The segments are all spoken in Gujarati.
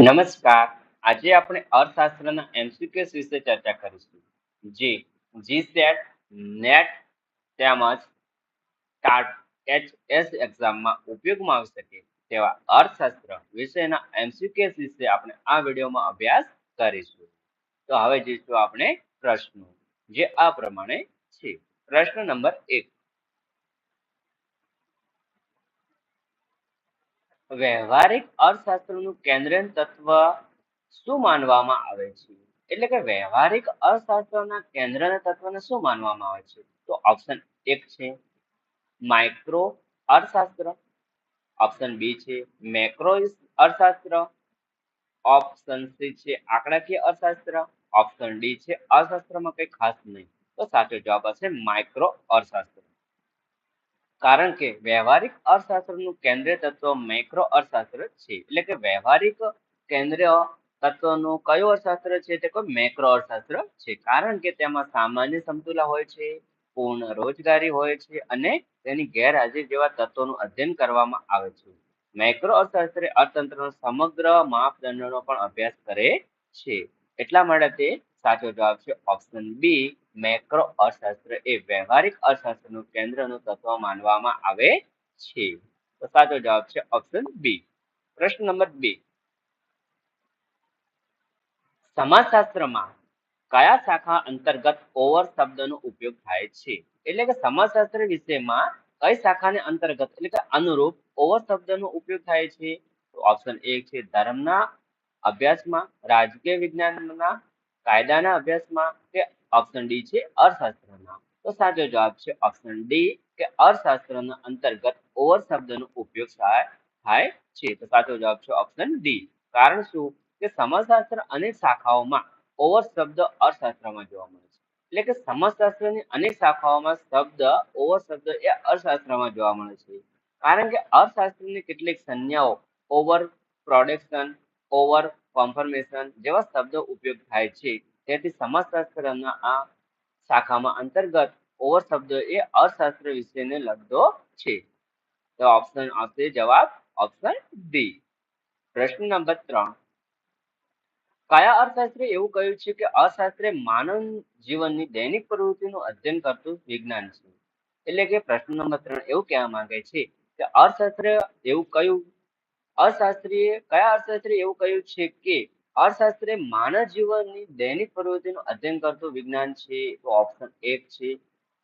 નમસ્કાર. આજે આપણે અર્થશાસ્ત્રના એમસીક્યુએસ વિશે ચર્ચા કરીશું. જે જીસેટ નેટ તેમજ ટાટ એચએસ એક્ઝામમાં ઉપયોગમાં આવી શકે તેવા અર્થશાસ્ત્ર વિષયના એમસીક્યુએસ વિશે આપણે આ વિડીયોમાં અભ્યાસ કરીશું. તો હવે જોઈશું આપણે પ્રશ્નો. જે આ પ્રમાણે છે. પ્રશ્ન નંબર એક. વ્યવહારિક અર્થશાસ્ત્રનું કેન્દ્રીય તત્વ શું માનવામાં આવે છે? એટલે કે વ્યવહારિક અર્થશાસ્ત્રના કેન્દ્રના તત્વને શું માનવામાં આવે છે? તો ઓપ્શન એક છે માઇક્રો અર્થશાસ્ત્ર. ઓપ્શન બી છે મેક્રો અર્થશાસ્ત્ર. ઓપ્શન સી છે આંકડાકીય અર્થશાસ્ત્ર. ઓપ્શન ડી છે અર્થશાસ્ત્રમાં કંઈ ખાસ નહીં. તો સાચો જવાબ હશે માઇક્રો અર્થશાસ્ત્ર. કારણ કે વ્યવહારિક અર્થશાસ્ત્રનું કેન્દ્રીય તત્વ મેક્રો અર્થશાસ્ત્ર છે. એટલે કે વ્યવહારિક કેન્દ્રીય તત્વનું કયું અર્થશાસ્ત્ર છે તે કોઈ મેક્રો અર્થશાસ્ત્ર છે. કારણ કે તેમાં સામાન્ય સમતુલા હોય છે, પૂર્ણ રોજગારી હોય છે અને તેની ગેરહાજરી જેવા તત્વોનું અધ્યયન કરવામાં આવે છે. મેક્રો અર્થશાસ્ત્ર અર્થતંત્રના સમગ્ર માપદંડનો પણ અભ્યાસ કરે છે. એટલા માટે તે સાચો જવાબ છે ઓપ્શન બી મેક્રો અર્થશાસ્ત્ર એ વ્યવહારિક અર્થશાસ્ત્રનું કેન્દ્રનું તત્વ માનવામાં આવે છે. તો સાચો જવાબ છે ઓપ્શન બી પ્રશ્ન નંબર બે સમાજશાસ્ત્રમાં કયા શાખા અંતર્ગત ઓવર શબ્દનો ઉપયોગ થાય છે? એટલે કે સમાજશાસ્ત્ર વિષયમાં કઈ શાખાને અંતર્ગત એટલે કે અનુરૂપ ઓવર શબ્દનો ઉપયોગ થાય છે? ઓપ્શન એ છે ધર્મના અભ્યાસમાં, રાજકીય વિજ્ઞાનના કાયદાના અભ્યાસમાં કે ઓપ્શન ડી છે અર્થશાસ્ત્રમાં તો સાચો જવાબ છે ઓપ્શન ડી કે અર્થશાસ્ત્રના અંતર્ગત ઓવર શબ્દનો ઉપયોગ થાય છે. તો સાચો જવાબ છે ઓપ્શન ડી કારણ શું? કે સમાજશાસ્ત્ર અનેક શાખાઓમાં ઓવર શબ્દ અર્થશાસ્ત્રમાં જોવા મળે છે. એટલે કે સમાજશાસ્ત્રની અનેક શાખાઓમાં શબ્દ ઓવર શબ્દ એ અર્થશાસ્ત્રમાં જોવા મળે છે. કારણ કે અર્થશાસ્ત્રની કેટલીક સંજ્ઞાઓ ઓવર પ્રોડક્શન, ઓવર કોન્ફર્મેશન જેવા શબ્દો ઉપયોગ થાય છે. તેથી સમાજશાસ્ત્રના આ શાખામાં અંતર્ગત ઓવર શબ્દ એ અર્થશાસ્ત્ર વિશેને લગતો છે. તો ઓપ્શન આવશે જવાબ ઓપ્શન ડી પ્રશ્ન નંબર ત્રણ. કયા અર્થશાસ્ત્રે એવું કહ્યું છે કે અર્થશાસ્ત્ર માનવ જીવનની દૈનિક પ્રવૃત્તિનું અધ્યયન કરતું વિજ્ઞાન છે? એટલે કે પ્રશ્ન નંબર ત્રણ એવું કહેવા માંગે છે કે અર્થશાસ્ત્ર એવું કયું અર્થશાસ્ત્રીએ કયા અર્થશાસ્ત્રી એવું કહ્યું છે કે અર્થશાસ્ત્ર માનવ જીવનની દૈનિક પ્રવૃત્તિનું અધ્યયન કરતું વિજ્ઞાન છે, તો ઓપ્શન એક છે.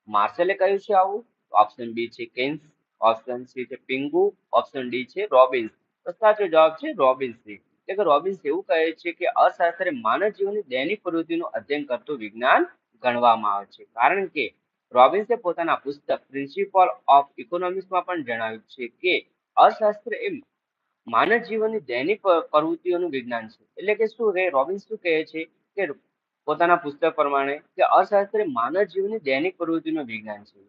માર્શલે કહ્યું છે આવું ઓપ્શન બી છે કેન્સ ઓપ્શન સી છે પિંગુ ઓપ્શન ડી છે રોબિન્સ. તો સાચો જવાબ છે રોબિન્સ. એટલે કે રોબિન્સ એવું કહે છે કે અર્થશાસ્ત્ર માનવ જીવનની દૈનિક પ્રવૃત્તિનું અધ્યયન કરતું વિજ્ઞાન ગણવામાં આવે છે. કારણ કે રોબિન્સે પોતાના પુસ્તક પ્રિન્સિપલ ઓફ ઇકોનોમિક્સમાં પણ જણાવ્યું છે કે અર્થશાસ્ત્ર એ માનવ જીવનની દૈનિક પ્રવૃત્તિઓનું વિજ્ઞાન છે. એટલે કે શું કે રોબિન્સ શું કહે છે કે પોતાના પુસ્તક પ્રમાણે કે અર્થશાસ્ત્ર માનવ જીવનની દૈનિક પ્રવૃત્તિનું વિજ્ઞાન છે.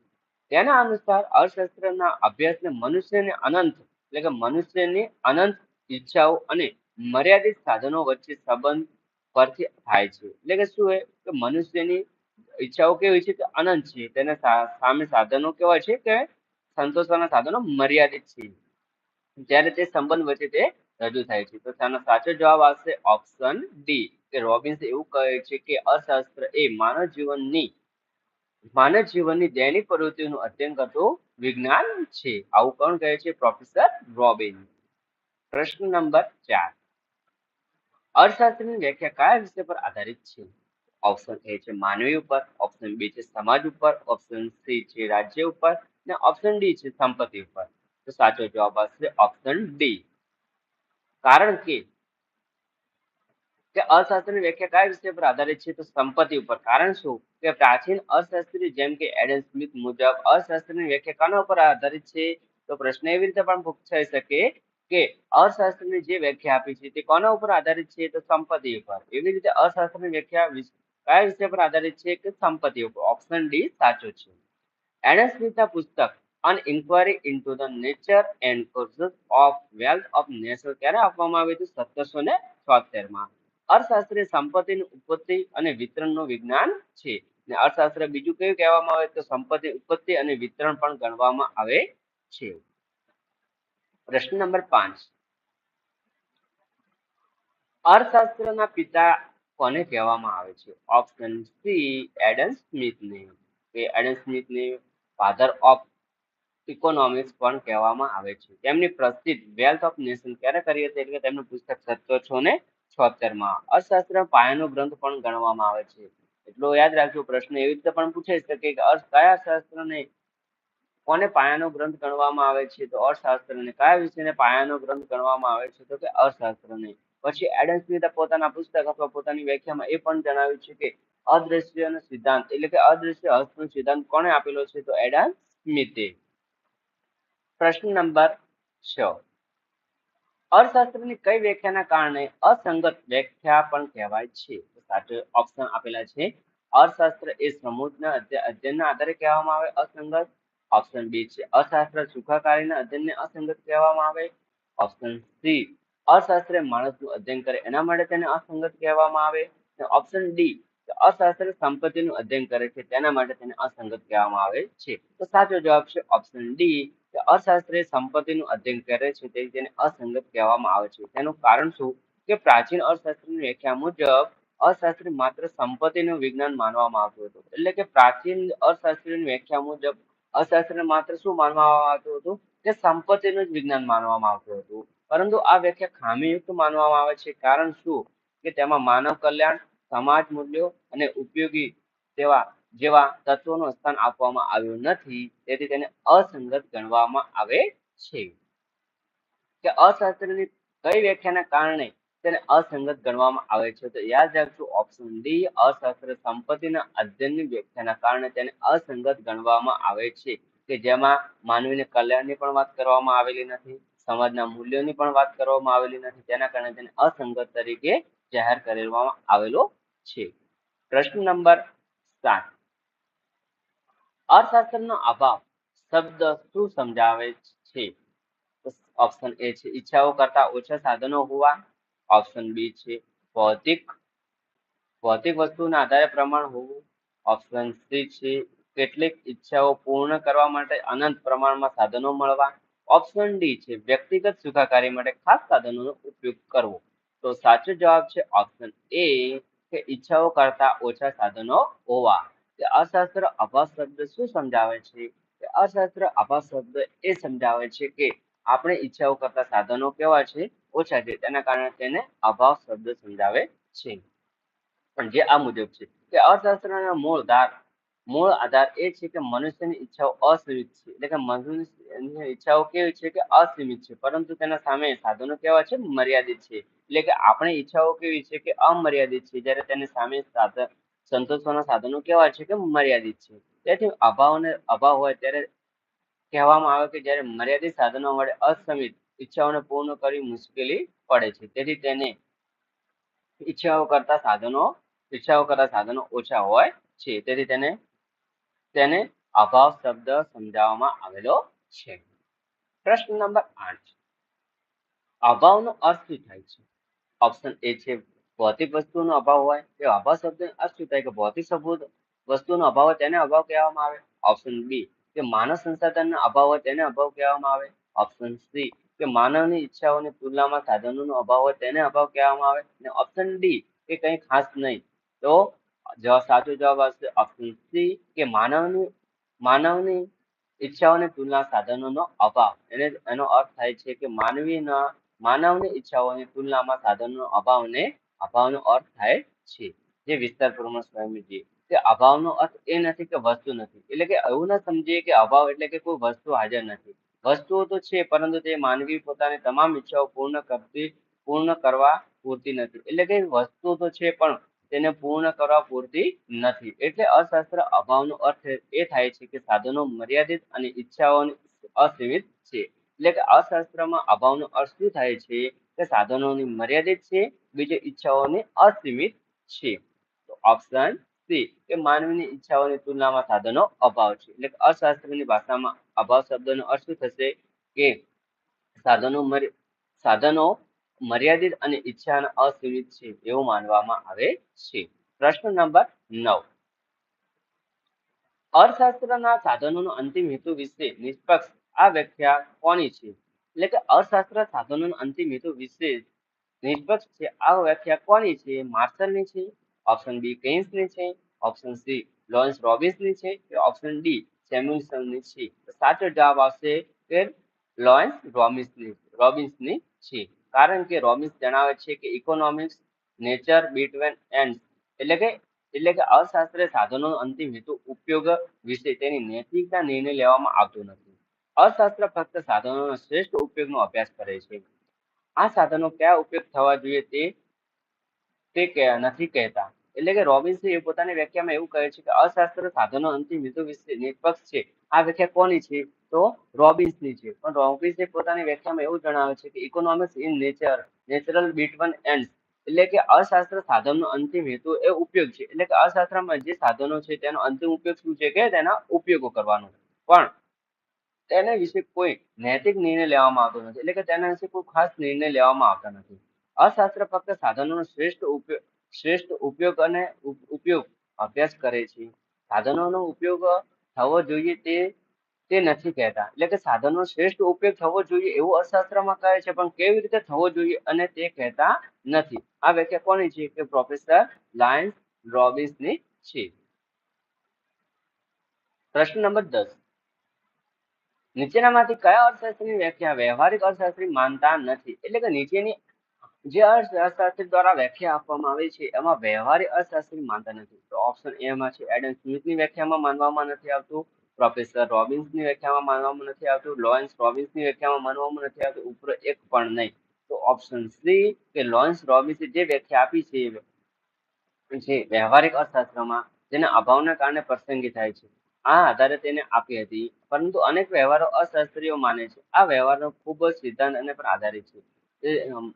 તેના અનુસાર અર્થશાસ્ત્રના અભ્યાસને મનુષ્યને અનંત, એટલે કે મનુષ્યની અનંત ઈચ્છાઓ અને મર્યાદિત સાધનો વચ્ચે સંબંધ પરથી થાય છે. એટલે કે શું હોય કે મનુષ્યની ઈચ્છાઓ કેવી છે? કે અનંત છે. તેના સામે સાધનો કેવા છે? કે સંતોષવાના સાધનો મર્યાદિત છે. ત્યારે તે સંબંધ વચ્ચે તે રજૂ થાય છે. તો તેનો સાચો જવાબ આવશે ઓપ્શન ડી કે રોબિન્સ એવું કહે છે કે અર્થશાસ્ત્ર એ માનવ જીવનની માનવ જીવનની દૈનિક પ્રવૃત્તિનું અધ્યયન કરતું વિજ્ઞાન છે. આવું કોણ કહે છે? Professor Robin. પ્રશ્ન નંબર ચાર. અર્થશાસ્ત્રની વ્યાખ્યા કયા વિષય પર આધારિત છે? ઓપ્શન એ છે માનવી ઉપર ઓપ્શન બી છે સમાજ ઉપર ઓપ્શન સી છે રાજ્ય ઉપર અને ઓપ્શન ડી છે સંપત્તિ ઉપર. તો સાચો જવાબ આવશે ઓપ્શન ડી કારણ કે કે અર્થશાસ્ત્રની વ્યાખ્યા કયા વિષય પર આધારિત છે તો સંપત્તિ ઉપર. કારણ શું? કે પ્રાચીન અર્થશાસ્ત્રી જેમ કે એડમ સ્મિથ મુજબ અર્થશાસ્ત્રની વ્યાખ્યા કોના ઉપર આધારિત છે? તો પ્રશ્ન એવી રીતે પણ પૂછાઈ શકે કે અર્થશાસ્ત્રની જે વ્યાખ્યા આપી છે તે કોના ઉપર આધારિત છે? તો સંપત્તિ ઉપર. એવી રીતે અર્થશાસ્ત્રની વ્યાખ્યા કયા વિષય પર આધારિત છે કે સંપત્તિ ઉપર? ઓપ્શન ડી સાચો છે. એડમ સ્મિથના પુસ્તક an inquiry into the nature and causes of wealth of nation ક્યારે આપવામાં આવ્યું હતું સત્તરસો ને છોતેરમાં? અર્થશાસ્ત્ર સંપત્તિની ઉત્પત્તિ અને વિતરણનું વિજ્ઞાન છે. ને અર્થશાસ્ત્ર બીજું કયું કહેવામાં આવે તો સંપત્તિ, ઉત્પત્તિ અને વિતરણ પણ ગણવામાં આવે છે. પ્રશ્ન નંબર પાંચ. અર્થશાસ્ત્રના પિતા કોને કહેવામાં આવે છે? ઓપ્શન સી એડમ સ્મિથને કે એડમ સ્મિથને ફાધર ઓફ ઇકોનોમિક્સ પણ કહેવામાં આવે છે. તેમની પ્રસિદ્ધ વેલ્થ ઓફ નેશન ક્યારે કરી હતી? એટલે તેમનું પુસ્તક સત્તરસો ને છોતેરમાં અર્થશાસ્ત્ર પાયાનો ગ્રંથ પણ ગણવામાં આવે છે. એટલો યાદ રાખજો, પ્રશ્ન એવી રીતે પણ પૂછાઈ શકે કે અર્થ કયા શાસ્ત્રને, કોને પાયાનો ગ્રંથ ગણવામાં આવે છે? તો અર્થશાસ્ત્રને. કયા વિષયને પાયાનો ગ્રંથ ગણવામાં આવે છે? તો કે અર્થશાસ્ત્રને. પછી એડમ સ્મિથે પોતાના પુસ્તક અથવા પોતાની વ્યાખ્યામાં એ પણ જણાવ્યું છે કે અદ્રશ્યનો સિદ્ધાંત. એટલે કે અદ્રશ્ય હસ્તનો સિદ્ધાંત કોણે આપેલો છે? તો એડમ સ્મિથે. પ્રશ્ન નંબર છ. અર્થશાસ્ત્રની કઈ વ્યાખ્યાના કારણે અસંગત વ્યાખ્યા પણ કહેવાય છે? સાચો ઓપ્શન આપેલા છે. અર્થશાસ્ત્ર એ સમૂહના અધ્યયનના આધારે કહેવામાં આવે અસંગત. ઓપ્શન બી છે, અર્થશાસ્ત્ર સુખાકારીના અધ્યયનને અસંગત કહેવામાં આવે. ઓપ્શન સી અર્થશાસ્ત્ર માણસનું અધ્યયન કરે એના માટે તેને અસંગત કહેવામાં આવે. ઓપ્શન ડી અર્થશાસ્ત્ર સંપત્તિનું અધ્યયન કરે છે, તેના માટે તેને અસંગત કહેવામાં આવે છે. તો સાચો જવાબ છે ઓપ્શન ડી કે અર્થશાસ્ત્રી સંપત્તિનું અધ્યયન કરે છે તેથી તેને અસંગત કહેવામાં આવે છે. તેનું કારણ શું? કે પ્રાચીન અર્થશાસ્ત્રની વ્યાખ્યા મુજબ અર્થશાસ્ત્રી માત્ર સંપત્તિનું વિજ્ઞાન માનવામાં આવતું હતું. એટલે કે પ્રાચીન અર્થશાસ્ત્રીની વ્યાખ્યા મુજબ અર્થશાસ્ત્રને માત્ર શું માનવામાં આવતું હતું? કે સંપત્તિનું જ વિજ્ઞાન માનવામાં આવતું હતું. પરંતુ આ વ્યાખ્યા ખામીયુક્ત માનવામાં આવે છે. કારણ શું? કે તેમાં માનવ કલ્યાણ સમાજ મૂલ્યો અને ઉપયોગી તેવા જેવા તત્વોનું સ્થાન આપવામાં આવ્યું નથી, તેથી તેને અસંગત ગણવામાં આવે છે. કે અશાસ્ત્રની કઈ વ્યાખ્યાના કારણે તેને અસંગત ગણવામાં આવે છે તો યાદ રાખજો ઓપ્શન ડી અશાસ્ત્ર સંપત્તિના અધ્યયનની વ્યાખ્યાના કારણે તેને અસંગત ગણવામાં આવે છે. કે જેમાં માનવીને કલ્યાણની પણ વાત કરવામાં આવેલી નથી, સમાજના મૂલ્યોની પણ વાત કરવામાં આવેલી નથી, તેના કારણે તેને અસંગત તરીકે જાહેર કરવામાં આવેલો છે. પ્રશ્ન નંબર સાત. અર્થશાસ્ત્રનો અભાવ શબ્દ શું સમજાવે છે? ઓપ્શન એ છે, ઈચ્છાઓ કરતા ઓછા સાધનો હોવા. ઓપ્શન બી છે, ભૌતિક ભૌતિક વસ્તુના આધારે પ્રમાણ હોવું. ઓપ્શન સી છે, કેટલીક ઈચ્છાઓ પૂર્ણ કરવા માટે અનંત પ્રમાણમાં સાધનો મળવા. ઓપ્શન ડી છે, વ્યક્તિગત સુખાકારી માટે ખાસ સાધનોનો ઉપયોગ કરવો. તો સાચો જવાબ છે ઓપ્શન એ કે ઈચ્છાઓ કરતા ઓછા સાધનો હોવા. કે અશાસ્ત્ર અભાવ શબ્દ શું સમજાવે છે? કે અશાસ્ત્ર અભાવ શબ્દ એ સમજાવે છે કે આપણે ઈચ્છાઓ કરતા સાધનો કેવા છે? ઓછા છે. તેના કારણે તેને અભાવ શબ્દ સમજાવે છે. પણ જે આ મુજબ છે કે અર્થશાસ્ત્રના મૂળ ધાર મૂળ આધાર એ છે કે મનુષ્યની ઈચ્છાઓ અસીમિત છે. એટલે કે મનુષ્યની ઈચ્છાઓ કેવી છે કે અસીમિત છે. પરંતુ તેના સામે સાધનો કેવા છે? મર્યાદિત છે. એટલે કે આપણી ઈચ્છાઓ કેવી છે કે અમર્યાદિત છે? જ્યારે તેની સામે સાધન, સંતોષવાના સાધનો કેવા છે કે મર્યાદિત છે? તેથી અભાવને અભાવ હોય ત્યારે કહેવામાં આવે કે જ્યારે મર્યાદિત સાધનો વડે અસમિત ઈચ્છાઓને પૂર્ણ કરવી મુશ્કેલી પડે છે. તેથી તેને ઈચ્છાઓ કરતા સાધનો, ઈચ્છાઓ કરતા સાધનો ઓછા હોય છે. તેથી તેને તેને અભાવ શબ્દ સમજાવવામાં આવેલો છે. પ્રશ્ન નંબર આઠ. અભાવનો અર્થ શું થાય છે? ઓપ્શન એ છે, ભૌતિક વસ્તુનો અભાવ હોય તે અભાવ શબ્દ અર્થ શું થાય કે ભૌતિક સબૂત વસ્તુનો અભાવ હોય તેને અભાવ કહેવામાં આવે. ઓપ્શન બી કે માનવ સંસાધનનો અભાવ હોય તેને અભાવ કહેવામાં આવે. ઓપ્શન સી કે માનવની ઈચ્છાઓની તુલનામાં સાધનોનો અભાવ હોય તેને અભાવ કહેવામાં આવે. અને ઓપ્શન ડી કે કંઈ ખાસ નહીં, તો જવાબ સાચો જવાબ આવશે ઓપ્શન સી કે માનવની માનવની ઈચ્છાઓની તુલના સાધનોનો અભાવ. એને, એનો અર્થ થાય છે કે માનવીના, માનવની ઈચ્છાઓની તુલનામાં સાધનોનો અભાવને અભાવનો અર્થ થાય છે. જે વિસ્તાર પ્રમાણ સ્વામીજી કે અભાવનો અર્થ એ નથી કે વસ્તુ નથી. એટલે કે એવું ના સમજીએ કે અભાવ એટલે કે કોઈ વસ્તુ હાજર નથી. વસ્તુઓ તો છે, પરંતુ તે માનવી પોતાની તમામ ઈચ્છાઓ પૂર્ણ કરતી, પૂર્ણ કરવા પૂરતી નથી. એટલે કે વસ્તુ તો છે, પણ તેને પૂર્ણ કરવા પૂરતી નથી. એટલે અશાસ્ત્ર અભાવનો અર્થ એ થાય છે કે સાધનો મર્યાદિત અને ઈચ્છાઓની અસીમિત છે. એટલે કે અશાસ્ત્રમાં અભાવનો અર્થ શું થાય છે? કે સાધનોની મર્યાદિત છે, બીજી ઈચ્છાઓની અસીમિત છે. તો ઓપ્શન સી કે માનવીની ઈચ્છાઓની તુલનામાં સાધનો અભાવ છે. એટલે અશાસ્ત્રની ભાષામાં અભાવ શબ્દનો અર્થ થશે? કે સાધનો સાધનો મર્યાદિત અને ઈચ્છા અસીમિત છે એવું માનવામાં આવે છે. પ્રશ્ન નંબર નવ. અર્થશાસ્ત્રના સાધનોનો અંતિમ હેતુ વિશે નિષ્પક્ષ આ વ્યાખ્યા કોની છે? એટલે કે અર્થશાસ્ત્ર સાધનોનો અંતિમ હેતુ વિશે નિષ્પક્ષ છે આ વ્યાખ્યા કોની છે? માર્શલની છે, ઓપ્શન બી કેન્સની છે, ઓપ્શન સી લોન્સ રોબિન્સની છે કે ઓપ્શન ડી સેમ્યુલસનની છે. સાચો જવાબ આવશે કે લોન્સ રોબિન્સની રોબિન્સની છે. કારણ કે રોબિન્સ જણાવે છે કે ઇકોનોમિક્સ નેચર બિટવેન એન્ડ એટલે કે એટલે કે અશાસ્ત્રીય સાધનોનો અંતિમ હેતુ ઉપયોગ વિશે તેની નૈતિકતા નિર્ણય લેવામાં આવતો નથી. અશાસ્ત્ર ફક્ત સાધનોનો શ્રેષ્ઠ ઉપયોગનો અભ્યાસ કરે છે. આ સાધનો કયા ઉપયોગ થવા જોઈએ તે તે નથી કહેતા. એટલે કે રોબિન્સે એ પોતાની વ્યાખ્યામાં એવું કહે છે કે અશાસ્ત્ર સાધનો અંતિમ હેતુ વિશે નિષ્પક્ષ છે. આ વ્યાખ્યા કોની છે? તો રોબિન્સની છે. પણ રોબિન્સે પોતાની વ્યાખ્યામાં એવું જણાવે છે કે economics in nature natural between and એટલે કે અશાસ્ત્ર સાધનનો અંતિમ હેતુ એ ઉપયોગ છે. એટલે કે અશાસ્ત્રમાં જે સાધનો છે તેનો અંતિમ ઉપયોગ શું છે કે તેના ઉપયોગો કરવાનો પણ તેના વિશે કોઈ નૈતિક નિર્ણય લેવામાં આવતો નથી. એટલે કે તેના વિશે કોઈ ખાસ નિર્ણય લેવામાં આવતા નથી. અશાસ્ત્ર ફક્ત સાધનોનો શ્રેષ્ઠ ઉપયોગ શ્રેષ્ઠ ઉપયોગ અને ઉપયોગ અભ્યાસ કરે છે. સાધનોનો ઉપયોગ થવો જોઈએ તે તે નથી કહેતા. એટલે કે સાધનનો શ્રેષ્ઠ ઉપયોગ થવો જોઈએ એવું અર્થશાસ્ત્રમાં કહે છે, પણ કેવી રીતે થવો જોઈએ અને તે કહેતા નથી. આ વ્યાખ્યા કોની છે? કે પ્રોફેસર લાયન્સ રોબિન્સની છે. પ્રશ્ન નંબર દસ. નીચેનામાંથી કયા અર્થશાસ્ત્રની વ્યાખ્યા વ્યવહારિક અર્થશાસ્ત્રી માનતા નથી? એટલે કે નીચેની જે અર્થશાસ્ત્ર દ્વારા વ્યાખ્યા આપવામાં આવી છે, એમાં વ્યવહારિક અર્થશાસ્ત્રી માનતા નથી. તો ઓપ્શન એ માં છે એડમ સ્મિથની વ્યાખ્યામાં માનવામાં નથી આવતું પ્રોફેસર રોબિન્સની વ્યાખ્યામાં માનવામાં નથી આવતું લોરેન્સ રોબિન્સની વ્યાખ્યામાં માનવામાં નથી આવતું, ઉપર એક પણ નહીં. તો ઓપ્શન સી કે લોરેન્સ રોબિન્સે જે વ્યાખ્યા આપી છે, જે વ્યવહારિક અર્થશાસ્ત્રમાં જેના અભાવના કારણે પ્રસંગી થાય છે. આ આધારે તેને આપી હતી, પરંતુ અનેક વ્યવહારો અશાસ્ત્રીઓ માને છે. આ વ્યવહારો ખૂબ જ સિદ્ધાંત અને પર આધારિત છે.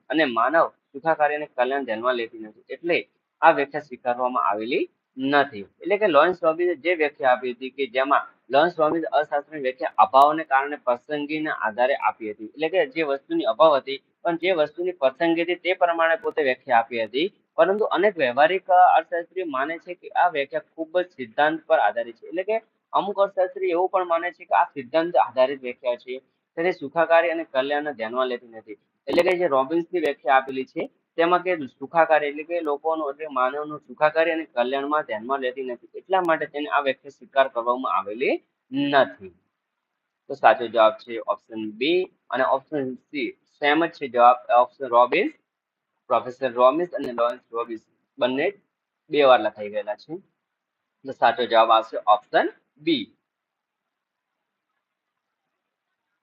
અને માનવ સુખાકારી અને કલ્યાણ ધ્યાનમાં લેતી નથી. એટલે આ વ્યાખ્યા સ્વીકારવામાં આવેલી નથી. એટલે કે લોરેન્સ રોબિન્સે જે વ્યાખ્યા આપી હતી કે જેમાં લોરેન્સ રોબિન્સ અર્થશાસ્ત્રની વ્યાખ્યા અભાવને કારણે પસંદગીના આધારે આપી હતી. એટલે કે જે વસ્તુની અભાવ હતી, પણ જે વસ્તુની પ્રસંગી હતી તે પ્રમાણે પોતે વ્યાખ્યા આપી હતી. પરંતુ અનેક વ્યવહારિક અર્થશાસ્ત્રીઓ માને છે કે આ વ્યાખ્યા ખૂબ જ સિદ્ધાંત પર આધારિત છે. એટલે કે અમુક અર્થશાસ્ત્રી એવું પણ માને છે કે આ સિદ્ધાંત આધારિત વ્યાખ્યા છે. તેને સુખાકારી અને કલ્યાણને ધ્યાનમાં લેતી નથી. એટલે કે જે રોબિન્સની વ્યાખ્યા આપેલી છે, તેમાં કે સુખાકારી એટલે કે લોકોનું એટલે માનવનું સુખાકારી અને કલ્યાણમાં ધ્યાનમાં લેતી નથી. એટલા માટે તેને આ વ્યાખ્યા સ્વીકાર કરવામાં આવેલી નથી. તો સાચો જવાબ છે ઓપ્શન બી અને ઓપ્શન સી સેમ જ છે જવાબ ઓપ્શન રોબિન્સ પ્રોફેસર રોમિસ અને લોરેન્સ રોબિન્સ બંને બે વાર લખાઈ ગયેલા છે. તો સાચો જવાબ આવશે ઓપ્શન બી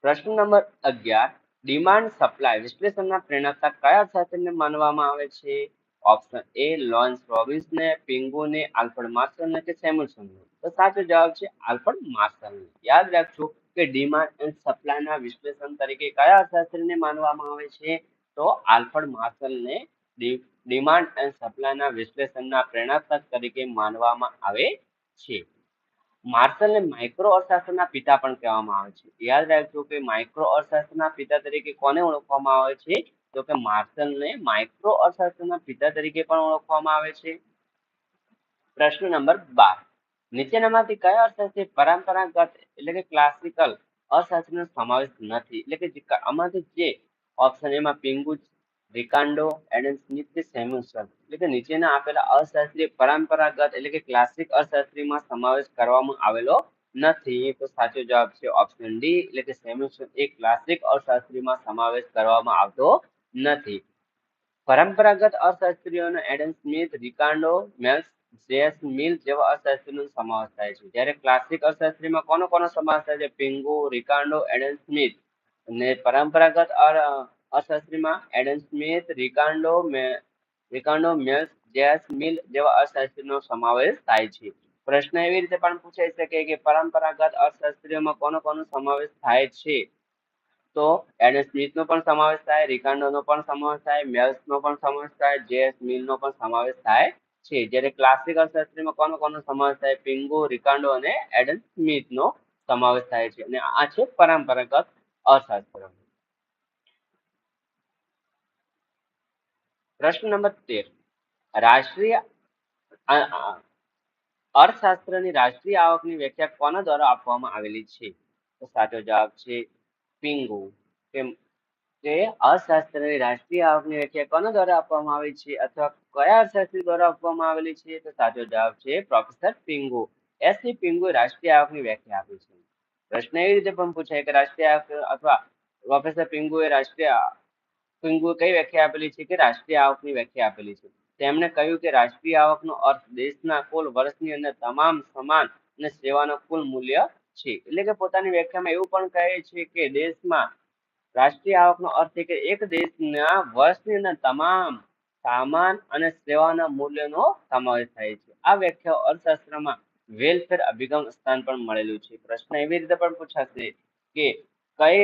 પ્રશ્ન નંબર અગિયાર. ડિમાન્ડ સપ્લાય વિશ્લેષણના પ્રેરણાતા કયા અર્થશાસ્ત્રને માનવામાં આવે છે? ઓપ્શન એ લોન્સ રોબિન્સને પિંગુને આલ્ફર્ડ માર્શલને કે સેમ્યુલ્સનને તો સાચો જવાબ છે આલ્ફર્ડ માર્શલને યાદ રાખજો કે ડિમાન્ડ એન્ડ સપ્લાયના વિશ્લેષણ તરીકે કયા શાસ્ત્રને માનવામાં આવે છે? તો આલ્ફર્ડ માર્શલને ડિમાન્ડ એન્ડ સપ્લાયના વિશ્લેષણના પ્રેરણાત્મક તરીકે માનવામાં આવે છે. માર્શલને માઇક્રો અર્થશાસ્ત્રના પિતા પણ કહેવામાં આવે છે. યાદ રાખજો કે માઇક્રો અર્થશાસ્ત્રના પિતા તરીકે કોને ઓળખવામાં આવે છે? તો કે માર્શલને માઇક્રો અર્થશાસ્ત્રના પિતા તરીકે પણ ઓળખવામાં આવે છે. પ્રશ્ન નંબર બાર. નીચેનામાંથી કયા અર્થશાસ્ત્રી પરંપરાગત એટલે કે ક્લાસિકલ અર્થશાસ્ત્રનો સમાવેશ નથી? એટલે કે આમાંથી જે ઓપ્શન એમાં પિંગુ રિકાન્ડો એડમ સ્મિથ કે સેમ્યુસન એટલે કે નીચેના આપેલા અશાસ્ત્રીય પરંપરાગત એટલે કે ક્લાસિક અર્થશાસ્ત્રીમાં સમાવેશ કરવામાં આવેલો નથી. તો સાચો જવાબ છે ઓપ્શન ડી એટલે કે સેમ્યુસન એ ક્લાસિક અર્થશાસ્ત્રીમાં સમાવેશ કરવામાં આવતો નથી. પરંપરાગત અર્થશાસ્ત્રીઓનો એડમ સ્મિથ રિકાન્ડો મેલ્સ જેએસ મિલ જેવા અર્થશાસ્ત્રીનો સમાવેશ થાય છે. જ્યારે ક્લાસિક અર્થશાસ્ત્રીમાં કોનો કોનો સમાવેશ થાય છે? પિંગુ રિકાન્ડો એડમ સ્મિથ અને પરંપરાગત અર- અર્થશાસ્ત્રીમાં એડમ સ્મિથ રિકાન્ડો રિકાન્ડો મેલ્સ જેસ મિલ જેવા અર્થશાસ્ત્રીનો સમાવેશ થાય છે. પ્રશ્ન એવી રીતે પણ પૂછાઈ શકે કે પરંપરાગત અર્થશાસ્ત્રીઓમાં કોનો કોનો સમાવેશ થાય છે? તો એડમ સ્મિથનો પણ સમાવેશ થાય રિકાન્ડોનો પણ સમાવેશ થાય મેલ્સનો પણ સમાવેશ થાય જેએસ મિલનો પણ સમાવેશ થાય છે. જ્યારે ક્લાસિક અર્થશાસ્ત્રીમાં કોનો કોનો સમાવેશ થાય, પિંગો રિકાન્ડો અને એડમ સ્મિથનો સમાવેશ થાય છે. અને આ છે પરંપરાગત અર્થશાસ્ત્ર પ્રશ્ન નંબર તેર. રાષ્ટ્રીય અર્થશાસ્ત્રની રાષ્ટ્રીય આવકની વ્યાખ્યા કોના દ્વારા આપવામાં આવેલી છે? તો સાચો જવાબ છે પિંગુ. કે અર્થશાસ્ત્રની રાષ્ટ્રીય આવકની વ્યાખ્યા કોના દ્વારા આપવામાં આવી છે અથવા કયા અર્થશાસ્ત્રી દ્વારા આપવામાં આવેલી છે? તો સાચો જવાબ છે professor Pigou. S C Pigou રાષ્ટ્રીય આવકની વ્યાખ્યા આપી છે. પ્રશ્ન એવી રીતે પણ પૂછાય કે રાષ્ટ્રીય આવક અથવા પ્રોફેસર પિંગુએ રાષ્ટ્રીય પિંગુએ કઈ વ્યાખ્યા આપેલી છે કે રાષ્ટ્રીય આવકની વ્યાખ્યા આપેલી છે? તેમણે કહ્યું કે રાષ્ટ્રીય આવકનો અર્થ દેશના કુલ વર્ષની અંદર તમામ સમાન અને સેવાનો કુલ મૂલ્ય છે. એટલે કે પોતાની વ્યાખ્યામાં એવું પણ કહે છે કે દેશમાં રાષ્ટ્રીય આવકનો અર્થ છે કે એક દેશના વર્ષની અંદર તમામ સામાન અને સેવાના મૂલ્યનો સમાવેશ થાય છે. આ વ્યાખ્યા અર્થશાસ્ત્રમાં વેલફેર અભિગમ સ્થાન પણ મળેલું છે. પ્રશ્ન એવી રીતે પણ પૂછાશે કે કઈ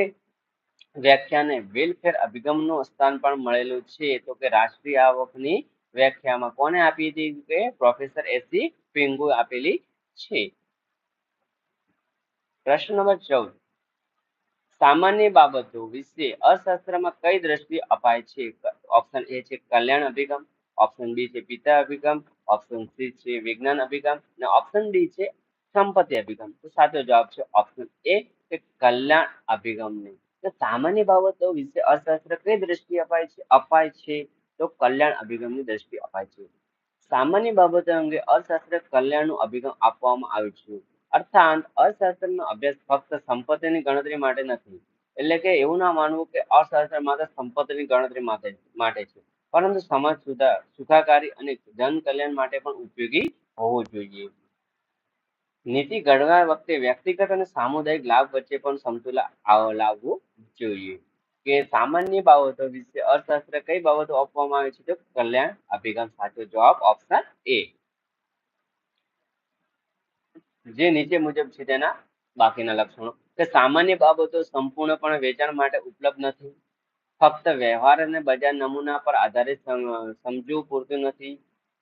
વ્યાખ્યાને વેલફેર અભિગમનું સ્થાન પણ મળેલું છે. તો કે રાષ્ટ્રીય આવકની વ્યાખ્યામાં કોને આપી હતી? કે પ્રોફેસર એસી. પિંગુ આપેલી છે. પ્રશ્ન નંબર ચૌદ. સામાન્ય બાબતો વિશે અર્થશાસ્ત્રમાં કઈ દ્રષ્ટિ અપાય છે? ઓપ્શન એ છે કલ્યાણ અભિગમ, ઓપ્શન બી છે પિતા અભિગમ, ઓપ્શન સી છે વિજ્ઞાન અભિગમ, અને ઓપ્શન ડી છે સંપત્તિ અભિગમ. તો સાચો જવાબ છે ઓપ્શન એ કે કલ્યાણ અભિગમને. સામાન્ય બાબતો વિશે અર્થશાસ્ત્ર કઈ દ્રષ્ટિ અપાય છે? અપાય છે તો કલ્યાણ અભિગમની દ્રષ્ટિ અપાય છે. સામાન્ય બાબતો અંગે અર્થશાસ્ત્ર કલ્યાણનું અભિગમ આપવામાં આવ્યું છે. અર્થાત, અર્થશાસ્ત્રનો અભ્યાસ ફક્ત સંપત્તિની ગણતરી માટે નથી. એટલે કે એવું ના માનવું કે અર્થશાસ્ત્ર માત્ર સંપત્તિની ગણતરી માટે માટે છે. પરંતુ સમાજ સુધાર, સુખાકારી અને જન કલ્યાણ માટે પણ ઉપયોગી હોવો જોઈએ. નીતિ ઘડવા વખતે વ્યક્તિગત અને સામુદાયિક લાભ વચ્ચે પણ સમતુલા લાવવું જોઈએ. કે સામાન્ય બાબતો વિશે અર્થશાસ્ત્ર કઈ બાબતો આપવામાં આવે છે તો કલ્યાણ અભિગમ સાચો જવાબ ઓપ્શન એ જે નીચે મુજબ છે તેના બાકીના લક્ષણો. કે સામાન્ય બાબતો સંપૂર્ણપણે વેચાણ માટે ઉપલબ્ધ નથી. ફક્ત વ્યવહાર અને બજાર નમૂના પર આધારિત સમજવું પૂરતું નથી.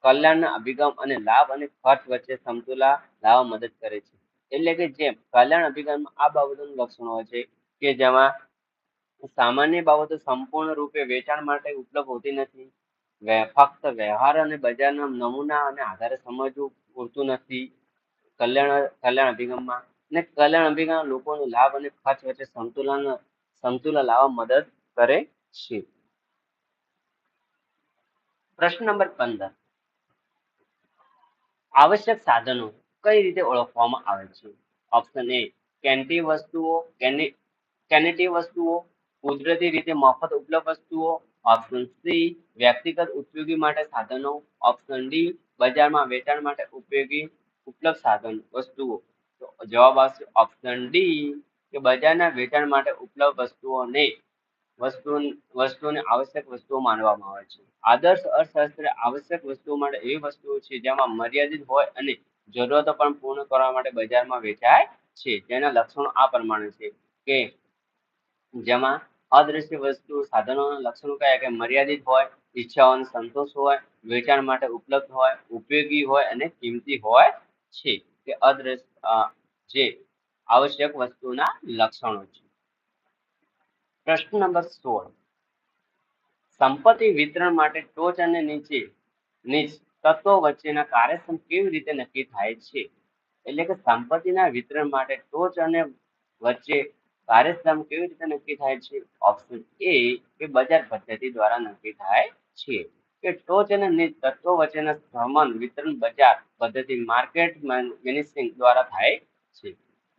કલ્યાણના અભિગમ અને લાભ અને ખર્ચ વચ્ચે સમતુલા લાવવા મદદ કરે છે. એટલે કે જેમ કલ્યાણ અભિગમમાં આ બાબતોનું લક્ષણો હોય છે કે જેમાં સામાન્ય બાબતો સંપૂર્ણ રૂપે વેચાણ માટે ઉપલબ્ધ હોતી નથી ફક્ત વ્યવહાર અને બજારના નમૂના અને આધારે સમજવું પૂરતું નથી કલ્યાણ કલ્યાણ અભિગમમાં અને કલ્યાણ અભિગમ લોકોનો લાભ અને ખર્ચ વચ્ચે સંતુલન સંતુલન લાવવા મદદ કરે છે. પ્રશ્ન નંબર પંદર. આવશ્યક સાધનો કઈ રીતે ઓળખવામાં આવે છે? ઓપ્શન એ કેન્ટી વસ્તુઓ કેનેટી વસ્તુઓ, કુદરતી રીતે મફત ઉપલબ્ધ વસ્તુઓ. ઓપ્શન સી વ્યક્તિગત ઉપયોગી માટે સાધનો. ઓપ્શન ડી બજારમાં વેચાણ માટે ઉપયોગી ઉપલબ્ધ સાધન, વસ્તુઓ. તો જવાબ આવશે ઓપ્શન ડી કે બજારના વેચાણ માટે ઉપલબ્ધ વસ્તુઓને વસ્તુ વસ્તુને આવશ્યક વસ્તુઓ માનવામાં આવે છે. આદર્શ અર્થશાસ્ત્ર આવશ્યક વસ્તુઓ માટે એવી વસ્તુઓ છે જેમાં મર્યાદિત હોય અને જરૂરતો પણ પૂર્ણ કરવા માટે બજારમાં વેચાય છે. તેના લક્ષણો આ પ્રમાણે છે કે જેમાં અદ્રશ્ય વસ્તુ સાધનોના લક્ષણો કયા કે મર્યાદિત હોય, ઈચ્છાઓનો સંતોષ હોય, વેચાણ માટે ઉપલબ્ધ હોય, ઉપયોગી હોય અને કિંમતી હોય છે. તે અદ્રશ્ય જે આવશ્યક વસ્તુના લક્ષણો છે. પ્રશ્ન નંબર સોળ. સંપત્તિ વિતરણ માટે ટોચ અને નીચે નીચ તત્વો વચ્ચેના કાર્યક્ષમ કેવી રીતે નક્કી થાય છે? એટલે કે સંપત્તિના વિતરણ માટે ટોચ અને વચ્ચે કાર્યક્ષમ કેવી રીતે નક્કી થાય છે? ઓપ્શન એ કે બજાર પદ્ધતિ દ્વારા નક્કી થાય છે કે ટોચ અને નીચ તત્વો વચ્ચેના સમાન વિતરણ બજાર પદ્ધતિ માર્કેટ મેનેજિંગ દ્વારા થાય છે.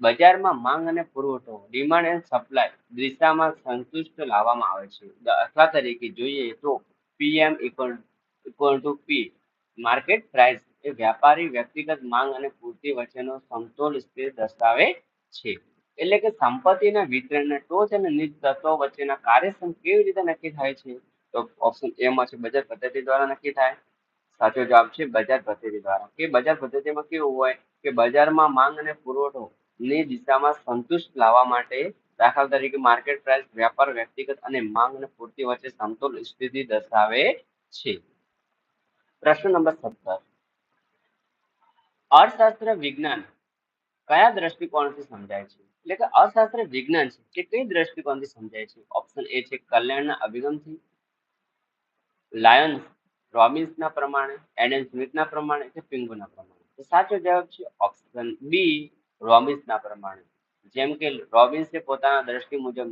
બજારમાં માંગ અને પુરવઠો ડિમાન્ડ એન્ડ સપ્લાય દિશામાં સંતુષ્ટ લાવવામાં આવે છે. દાખલા તરીકે જોઈએ તો PM equal equal to P market price એ વ્યાપારી વ્યક્તિગત માંગ અને પૂર્તિ વચ્ચેનો સમતોલ સ્થિર દર્શાવે છે. એટલે કે સંપત્તિના વિતરણના ટોચ અને નીચ તત્વો વચ્ચેના કાર્યક્ષમ કેવી રીતે નક્કી થાય છે? તો ઓપ્શન એમાં છે બજાર પદ્ધતિ દ્વારા નક્કી થાય. સાચો જવાબ છે બજાર પદ્ધતિ દ્વારા. કે બજાર પદ્ધતિમાં કેવું હોય? કે બજારમાં માંગ અને પુરવઠો ની દિશામાં સંતુષ્ટ લાવવા માટે દાખલા તરીકે માર્કેટ પ્રાઇસ વ્યાપાર, વ્યક્તિગત અને માંગ અને પૂર્તિ વચ્ચે સમતોલ સ્થિતિ દર્શાવે છે. પ્રશ્ન નંબર સત્તર. અર્થશાસ્ત્ર વિજ્ઞાન કયા દ્રષ્ટિકોણથી સમજાય છે? એટલે કે અર્થશાસ્ત્ર વિજ્ઞાન છે કે કઈ દ્રષ્ટિકોણથી સમજાય છે? ઓપ્શન એ છે કલ્યાણના અભિગમથી લાયન્સ રોબિન્સના પ્રમાણે એડન સ્મિથના પ્રમાણે કે પિંગુના પ્રમાણે? સાચો જવાબ છે ઓપ્શન બી રોબિન્સના પ્રમાણે. જેમ કે રોબિન્સે પોતાના દ્રષ્ટિ મુજબ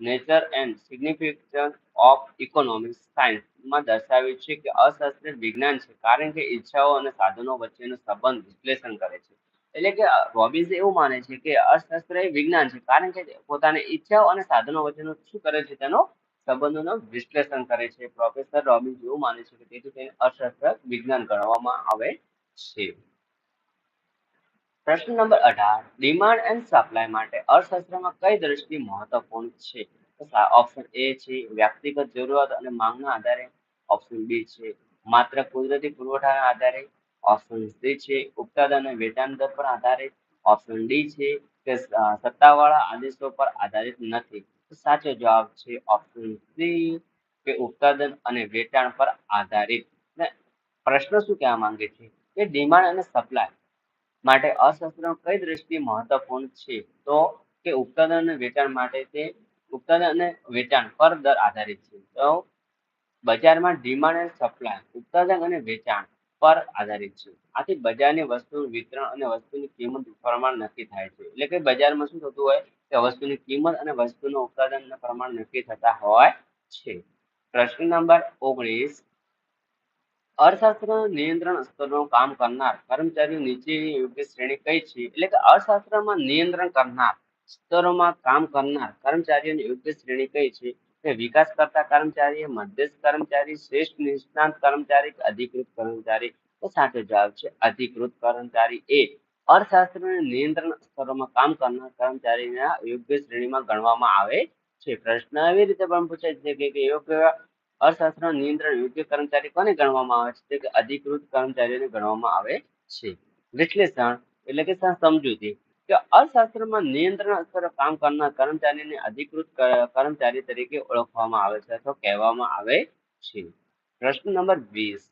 nature and significance of economics સાયન્સમાં દર્શાવ્યું છે કે અર્થશાસ્ત્ર વિજ્ઞાન છે, કારણ કે ઈચ્છાઓ અને સાધનો વચ્ચેનો સંબંધ વિશ્લેષણ કરે છે. એટલે કે રોબિન્સ એવું માને છે કે અર્થશાસ્ત્ર એ વિજ્ઞાન છે, કારણ કે પોતાની ઈચ્છાઓ અને સાધનો વચ્ચેનો શું કરે છે, તેનો સંબંધોનું વિશ્લેષણ કરે છે. પ્રોફેસર રોબિન્સ એવું માને છે કે તેથી તેને અર્થશાસ્ત્ર વિજ્ઞાન ગણવામાં આવે છે. પ્રશ્ન નંબર અઢાર, ડિમાન્ડ એન્ડ સપ્લાય માટે અર્થશાસ્ત્રમાં કઈ દ્રષ્ટિ મહત્વપૂર્ણ છે? ઓપ્શન એ છે, વ્યક્તિગત જરૂરિયાત અને માંગના આધારે. ઓપ્શન બી છે, માત્ર કુદરતી પુરવઠાના આધારે. ઓપ્શન સી છે, ઉત્પાદન અને વેચાણ દર પર આધારિત ઓપ્શન ડી છે, કે સત્તાવાળા આદેશો પર આધારિત નથી. સાચો જવાબ છે ઓપ્શન સી કે ઉત્પાદન અને વેચાણ પર આધારિત. પ્રશ્ન શું કહેવા માંગે છે? કે ડિમાન્ડ અને સપ્લાય માટે અર્થશાસ્ત્રમાં કઈ દ્રષ્ટિએ મહત્વપૂર્ણ છે? તો કે ઉત્પાદન અને વેચાણ માટે તે ઉત્પાદન અને વેચાણ પર દર આધારિત છે. તો બજારમાં ડિમાન્ડ અને સપ્લાય ઉત્પાદન અને વેચાણ પર આધારિત છે. આથી બજારની વસ્તુનું વિતરણ અને વસ્તુની કિંમત પ્રમાણ નક્કી થાય છે. એટલે કે બજારમાં શું થતું હોય કે વસ્તુની કિંમત અને વસ્તુનું ઉત્પાદનના પ્રમાણ નક્કી થતા હોય છે. પ્રશ્ન નંબર ઓગણીસ અર્થશાસ્ત્ર નિયંત્રણ સ્તરનું કામ કરનાર કર્મચારીઓ નીચેની યોગ્ય શ્રેણી કઈ છે? એટલે કે અર્થશાસ્ત્રમાં નિયંત્રણ કરનાર સ્તરોમાં કામ કરનાર કર્મચારીઓની યોગ્ય શ્રેણી કઈ છે? તે વિકાસ કરતા કર્મચારી, મધ્યસ્થ કર્મચારી, શ્રેષ્ઠ નિષ્ણાંત કર્મચારી અધિકૃત કર્મચારી? તો સાચો જવાબ છે અધિકૃત કર્મચારી એ. અર્થશાસ્ત્રના નિયંત્રણ સ્તરોમાં કામ કરનાર કર્મચારીના યોગ્ય શ્રેણીમાં ગણવામાં આવે છે. પ્રશ્ન એવી રીતે પણ પૂછાય છે કે યોગ્ય અર્થશાસ્ત્ર નિયંત્રણ યોગ્ય કર્મચારી કોને ગણવામાં આવે છે? કે અધિકૃત કર્મચારીઓને ગણવામાં આવે છે. વિશ્લેષણ એટલે કે સમજૂતી કે અર્થશાસ્ત્રમાં નિયંત્રણ સ્તરે કામ કરનાર કર્મચારીને અધિકૃત કર્મચારી તરીકે ઓળખવામાં આવે છે અથવા કહેવામાં આવે છે. પ્રશ્ન નંબર વીસ.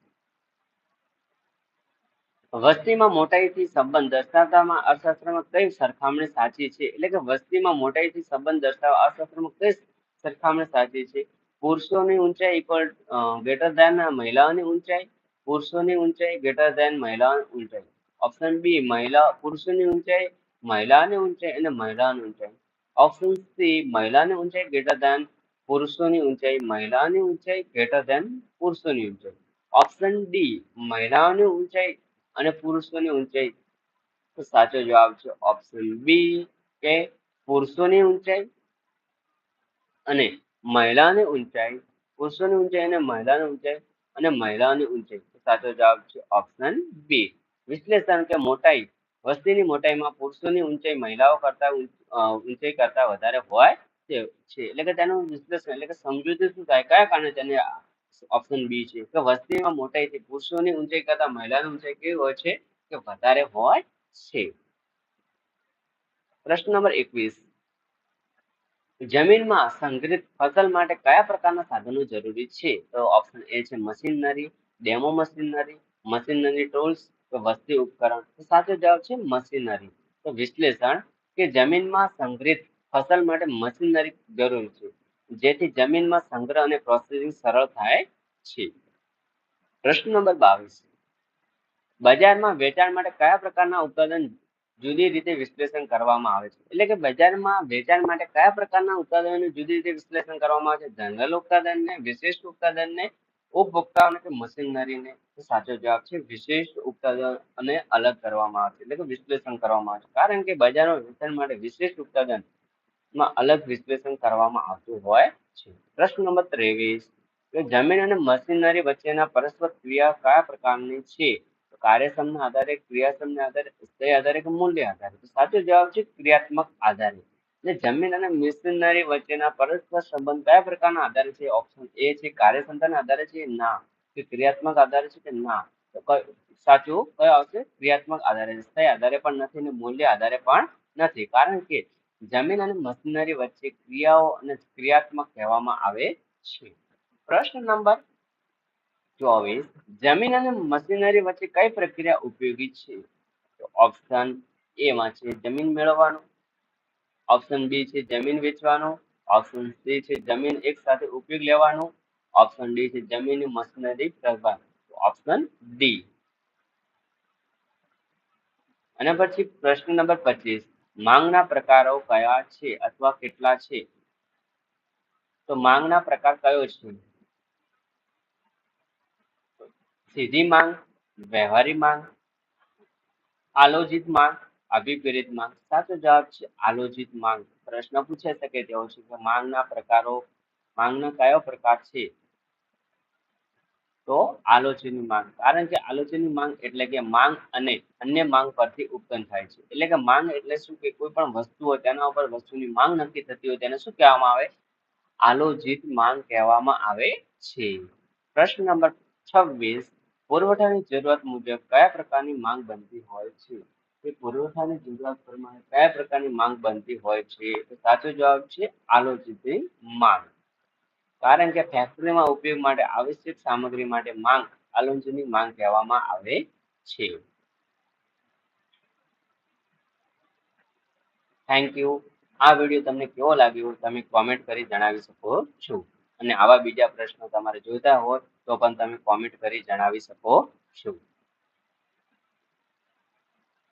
વસ્તીમાં મોટાઈથી સંબંધ દર્શાવતામાં અર્થશાસ્ત્રમાં કઈ સરખામણી સાચી છે? એટલે કે વસ્તીમાં મોટાઈથી સંબંધ દર્શાવવા અર્થશાસ્ત્રમાં કઈ સરખામણી સાચી છે? પુરુષોની ઊંચાઈ ઇક્વલ ગ્રેટર ધેન મહિલાઓની ઊંચાઈ, પુરુષોની ઊંચાઈ ગ્રેટર ધેન મહિલાઓની ઊંચાઈ. ઓપ્શન બી મહિલા, પુરુષોની ઊંચાઈ મહિલાની ઊંચાઈ અને મહિલાની ઊંચાઈ. ઓપ્શન સી મહિલાની ઊંચાઈ ગ્રેટર ધેન પુરુષોની ઊંચાઈ મહિલાની ઊંચાઈ ગ્રેટર ધેન પુરુષોની ઊંચાઈ. ઓપ્શન ડી મહિલાઓની ઊંચાઈ અને પુરુષોની ઊંચાઈ. સાચો જવાબ છે ઓપ્શન બી કે પુરુષોની ઊંચાઈ અને મહિલાની ઊંચાઈ, પુરુષોની ઊંચાઈ અને મહિલાની ઊંચાઈ અને મહિલાની ઊંચાઈ. સાચો જવાબ છે ઓપ્શન બી વિશ્લેષણ કે મોટાઈ. વસ્તીની મોટાઈમાં પુરુષોની ઊંચાઈ મહિલાઓ કરતા ઊંચાઈ કરતા વધારે હોય છે. એટલે કે તેનું વિશ્લેષણ, એટલે કે સમજૂતી શું થાય? કયા કારણે તેને ઓપ્શન બી છે? કે વસ્તીમાં મોટાઈથી પુરુષોની ઊંચાઈ કરતા મહિલાની ઊંચાઈ કેવી હોય છે? કે વધારે હોય છે? પ્રશ્ન નંબર એકવીસ. જમીનમાં સંગ્રહિત ફસલ માટે કયા પ્રકારના સાધનો જરૂરી છે? તો ઓપ્શન એ છે machinery demo machinery machinery tools તો વસ્તી ઉપકરણ. સાચો જવાબ છે મશીનરી. તો વિશ્લેષણ કે જમીનમાં સંગ્રહિત ફસલ માટે મશીનરી જરૂરી છે. જેથી જમીનમાં સંગ્રહ અને પ્રોસેસિંગ સરળ થાય છે. પ્રશ્ન નંબર બાવીસ. બજારમાં વેચાણ માટે કયા પ્રકારના ઉત્પાદન જુદી રીતે વિશ્લેષણ કરવામાં આવે છે. એટલે કે બજારમાં વેચાણ માટે કયા પ્રકારના ઉત્પાદનોનું જુદી રીતે વિશ્લેષણ કરવામાં આવે છે? જનરલ ઉત્પાદનને, વિશિષ્ટ ઉત્પાદનને, ઉપભોક્તાઓને કે મશીનરીને? સાચો જવાબ છે વિશિષ્ટ ઉત્પાદન અને અલગ કરવામાં આવે છે. એટલે કે વિશ્લેષણ કરવામાં આવે છે. કારણ કે બજારમાં વેચાણ માટે વિશિષ્ટ ઉત્પાદનમાં અલગ વિશ્લેષણ કરવામાં આવતું હોય છે. પ્રશ્ન નંબર ત્રેવીસ. જમીન અને મશીનરી વચ્ચેના પરસ્પર ક્રિયા કયા પ્રકારની છે? કાર્યક્ષમના આધારે, ક્રિયાક્ષમના આધારે સ્થાયી આધારે કે મૂલ્ય આધારે તો સાચો જવાબ છે ક્રિયાત્મક આધારે એટલે જમીન અને મિશનરી વચ્ચેના પરસ્પર સંબંધ કયા પ્રકારના આધારે છે? ઓપ્શન એ છે કાર્યક્ષમતાના આધારે છે ના. કે ક્રિયાત્મક આધારે છે કે ના? તો સાચું? કયો આવશે? ક્રિયાત્મક આધારે. સ્થાયી આધારે પણ નથી અને મૂલ્ય આધારે પણ નથી. કારણ કે જમીન અને મશીનરી વચ્ચે ક્રિયાઓ અને ક્રિયાત્મક કહેવામાં આવે છે. પ્રશ્ન નંબર ચોવીસ, જમીન અને મશીનરી વચ્ચે કઈ પ્રક્રિયા ઉપયોગી છે? તો ઓપ્શન એ છે જમીન મેળવવાનું ઓપ્શન બી છે જમીન વેચવાનું ઓપ્શન સી છે જમીન એક સાથે ઉપયોગ લેવાનું ઓપ્શન ડી છે જમીન મશીનરી કરવાનું ઓપ્શન ડી અને પછી પ્રશ્ન નંબર પચીસ, માંગના પ્રકારો કયા છે અથવા કેટલા છે? તો માંગના પ્રકાર કયો છે? સીધી માંગ, વ્યવહારી માંગ આલોચિત માંગ અભિપ્રેત માંગ. સાચો જવાબ છે આલોચિત માંગ. પ્રશ્ન પૂછાઈ શકે તેવો છે? કે માંગના પ્રકારો, માંગનો કયો પ્રકાર છે? તો આલોચનની માંગ. કારણ કે આલોચનની માંગ એટલે કે માંગ અને અન્ય માંગ પરથી ઉત્પન્ન થાય છે. એટલે કે માંગ એટલે શું કે કોઈ પણ વસ્તુ હોય, તેના ઉપર વસ્તુની માંગ નક્કી થતી હોય, તેને શું કહેવામાં આવે? આલોચિત માંગ કહેવામાં આવે છે. પ્રશ્ન નંબર છવ્વીસ. પુરવઠાની જરૂરિયાત મુજબ કયા પ્રકારની માંગ બનતી હોય છે? તે પુરવઠાની જરૂરિયાત પ્રમાણે કયા પ્રકારની માંગ બનતી હોય છે? તો સાચો જવાબ છે આલોચિત માંગ. કારણ કે ફેક્ટરીમાં ઉપયોગ માટે આવશ્યક સામગ્રી માટે માંગ આલોચની માંગ કહેવામાં આવે છે. થેન્ક યુ આ વીડિયો તમને કેવો લાગ્યો? તમે કોમેન્ટ કરી જણાવી શકો છો. અને આવા બીજા પ્રશ્નો તમારે જોઈતા હોય તો પણ તમે કોમેન્ટ કરી જણાવી શકો છો.